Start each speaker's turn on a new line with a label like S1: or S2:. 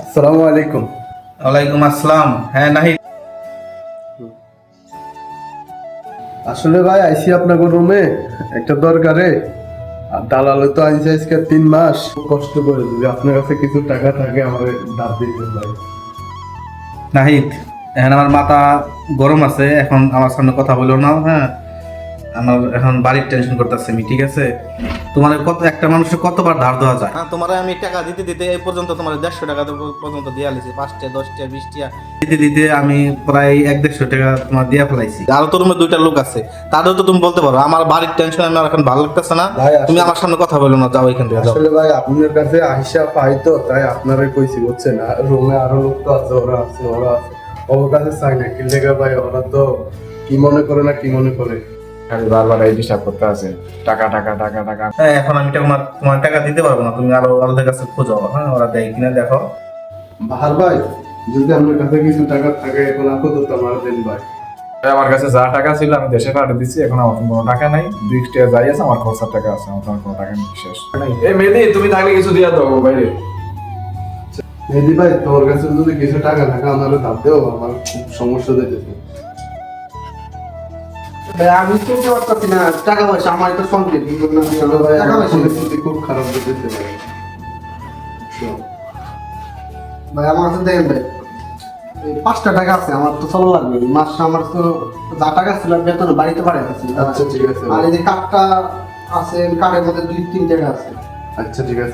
S1: আসসালামু আলাইকুম।
S2: ওয়ালাইকুম আসসালাম। হ্যাঁ নাহি
S1: আসলে ভাই আইসি আপনার রুমে। একটা দরকারে। আর দালালে তো আইসি আজকে তিন মাস। কষ্ট করে যদি আপনার কাছে কিছু টাকা থাকে আমার দাঁত দিতে ভাই।
S2: নাহিদ এখন আমার মাথা গরম আছে এখন আমার সামনে কথা বলো না হ্যাঁ। আমার এখন বাড়ির টেনশন করতেছে আমি ঠিক আছে? তোমার কত একটা মানুষের কতবার ধার দেওয়া যায়? হ্যাঁ তোমার আমি টাকা দিতে দিতে এই পর্যন্ত তোমার দেড়শো টাকা পর্যন্ত দিয়ে আলিছি পাঁচটা দশটা বিশটা। দিতে দিতে আমি প্রায় এক দেড়শো টাকা তোমার দিয়ে ফেলাইছি। আরও তো রুমে দুইটা লোক আছে তাদেরও তো তুমি বলতে পারো আমার বাড়ির টেনশন আমার এখন ভালো লাগতেছে না।
S1: ভাই,
S2: তুমি আমার সামনে কথা বলো না যাও এখান থেকে যাও।
S1: আসলে ভাই আপনার কাছে আহিসা পাই তো তাই আপনারাই কইছি বুঝছেন? আর রুমে আরও লোক তো আছে ওরা আছে ওরা আছে। ওর কাছে চাই না কি লেগে ভাই ওরা তো কি মনে করে না কি মনে করে?
S3: খালি বারবার এই ডিস্টার্ব করতে আছে। টাকা টাকা টাকা টাকা।
S2: হ্যাঁ এখন আমি তোমার তোমার টাকা দিতে পারব না। তুমি আরও ওদের কাছে খোঁজো। হ্যাঁ ওরা দেয় কিনা দেখো।
S1: বাহার ভাই যদি আপনার কাছে কিছু টাকা থাকে এখন আপাতত আমার দেন ভাই।
S3: আমার কাছে যা টাকা ছিল আমি দেশে পাঠিয়ে দিচ্ছি এখন আমার কোনো টাকা নাই। দুই টাকা যাই আছে আমার খরচার টাকা আছে আমার কোনো টাকা নেই শেষ। এই মেহেদি তুমি থাকলে কিছু দিয়া দাও বাইরে।
S1: মেহেদি ভাই তোর কাছে যদি কিছু টাকা থাকে আমার দাম দেও আমার খুব সমস্যা দিতেছে
S4: আমি চিনতে পারতেছি না টাকা পয়সা আমার তো সঙ্গে
S1: ভাই
S4: টাকা পয়সা।
S1: খুব খারাপ দিতেছে ভাই।
S4: ভাই আমার কাছে দেখেন ভাই পাঁচটা টাকা আছে আমার তো চলো লাগবে। মাসে আমার তো যা টাকা ছিল বেতন বাড়িতে পাঠাইতেছি
S1: আচ্ছা ঠিক আছে
S4: আর এই যে কার্ডটা আছে কার্ডের মধ্যে দুই তিন টাকা আছে।
S1: আচ্ছা ঠিক আছে।